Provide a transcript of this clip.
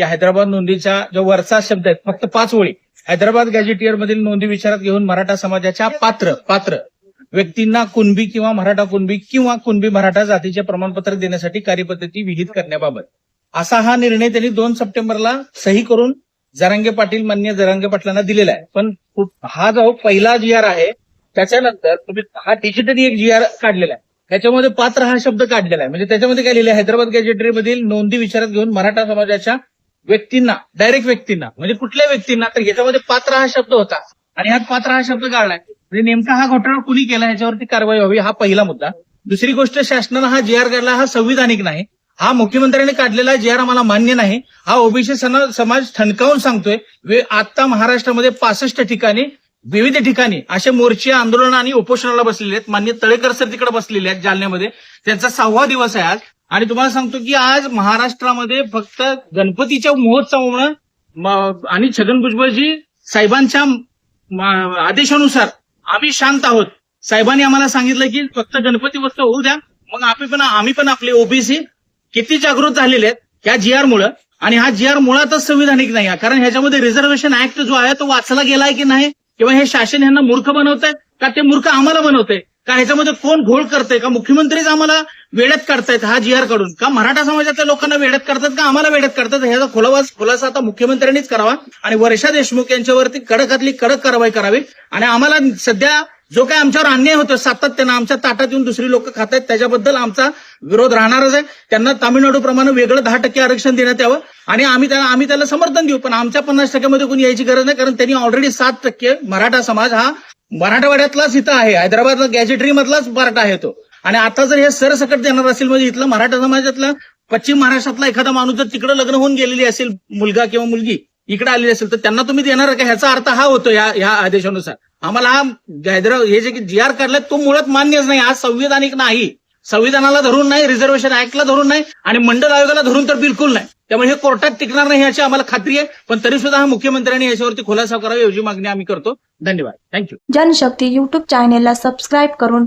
की हैदराबाद नोंदीचा जो वरचा शब्द आहे फक्त पाच ओळी. हैदराबाद गॅजेटियर मधील नोंदी विचारात घेऊन मराठा समाजाच्या पात्र पात्र व्यक्तींना कुणबी किंवा मराठा कुणबी किंवा कुणबी मराठा जातीचे प्रमाणपत्र देण्यासाठी कार्यपद्धती विहित करण्याबाबत. असा हा निर्णय त्यांनी दोन सप्टेंबरला सही करून जरांगे पाटील मान्य जरांगे पाटलांना दिलेला आहे. पण हा जो पहिला जी आर आहे त्याच्यानंतर तुम्ही हा डिजिटली एक जी आर काढलेला आहे. त्याच्यामध्ये पात्र हा शब्द काढलेला आहे. म्हणजे त्याच्यामध्ये काय लिहिलं हैदराबाद गॅजेटरी मधील नोंदी विचारात घेऊन मराठा समाजाच्या व्यक्तींना डायरेक्ट व्यक्तींना म्हणजे कुठल्या व्यक्तींना तर याच्यामध्ये पात्र हा शब्द होता. आणि ह्यात पात्र हा शब्द काढलाय म्हणजे नेमका हा घोटाळा कुणी केला ह्याच्यावरती कारवाई व्हावी हा पहिला मुद्दा. दुसरी गोष्ट शासनानं हा जी आर काढला हा संविधानिक नाही. हा मुख्यमंत्र्यांनी काढलेला जे आर आम्हाला मान्य नाही. हा ओबीसी समाज ठणकावून सांगतोय आता महाराष्ट्रामध्ये पासष्ट ठिकाणी विविध ठिकाणी असे मोर्चे आंदोलन आणि उपोषणाला बसलेले आहेत. मान्य तळेकर सर तिकडे बसलेले आहेत जालन्यामध्ये. त्यांचा सहावा दिवस आहे आज. आणि तुम्हाला सांगतो की आज महाराष्ट्रामध्ये फक्त गणपतीच्या महोत्सवामुळे आणि छगन भुजबळजी साहेबांच्या आदेशानुसार आम्ही शांत आहोत. साहेबांनी आम्हाला सांगितलं की फक्त गणपती वस्तू होऊ द्या. मग आम्ही पण आम्ही पण आपले ओबीसी किती जागृत झालेले आहेत या जी आर मुळे. आणि हा जी आर मुळातच संविधानिक नाही आहे. कारण ह्याच्यामध्ये रिझर्वेशन ऍक्ट जो आहे तो वाचला गेलाय की नाही? किंवा हे शासन यांना मूर्ख बनवत आहे का ते मूर्ख आम्हाला बनवतंय? का ह्याच्यामध्ये कोण घोळ करतंय? का मुख्यमंत्रीच आम्हाला वेळेत काढतायत हा जी आरकडून. का मराठा समाजातल्या लोकांना वेळेत काढतात का? आम्हाला वेळेत काढतात ह्याचा खुलावा खुलासा आता मुख्यमंत्र्यांनीच करावा. आणि वर्षा देशमुख यांच्यावरती कडकातली कडक कारवाई करावी. आणि आम्हाला सध्या जो काय आमच्यावर अन्याय होतो सातत्यानं आमच्या ताटात येऊन दुसरी लोक खात आहेत त्याच्याबद्दल आमचा विरोध राहणारच आहे. त्यांना तामिळनाडू प्रमाणे वेगळं दहा टक्के आरक्षण देण्यात यावं. आणि आम्ही त्याला आम्ही त्याला समर्थन देऊ पण आमच्या पन्नास टक्क्यामध्ये कोणी यायची गरज नाही कारण त्यांनी ऑलरेडी सात टक्के मराठा समाज हा मराठवाड्यातलाच इथं आहे. हैदराबादला गॅजेटरी मधलाच मराठा आहे तो. आणि आता जर हे सरसकट देणार असेल म्हणजे इथलं मराठा समाजातलं पश्चिम महाराष्ट्रातला एखादा माणूस जर तिकडे लग्न होऊन गेलेली असेल मुलगा किंवा मुलगी इकडे आलेली असेल तर त्यांना तुम्ही देणार का? ह्याचा अर्थ हा होतो या ह्या आदेशानुसार. आम्हाला हा हैदराबाद हे जे जी आर काढलाय तो मुळात मान्यच नाही. हा संविधानिक नाही. संविधानाला धरून नाही रिझर्वेशन ऍक्टला धरून नाही आणि मंडळ आयोगाला धरून तर बिलकुल नाही. त्यामुळे हे कोर्टात टिकणार नाही याची आम्हाला खात्री आहे. पण तरी सुद्धा हा मुख्यमंत्र्यांनी याच्यावरती खुलासा करावा एवढी मागणी आम्ही करतो. धन्यवाद. थँक्यू जनशक्ती युट्यूब चॅनेलला सबस्क्राईब करून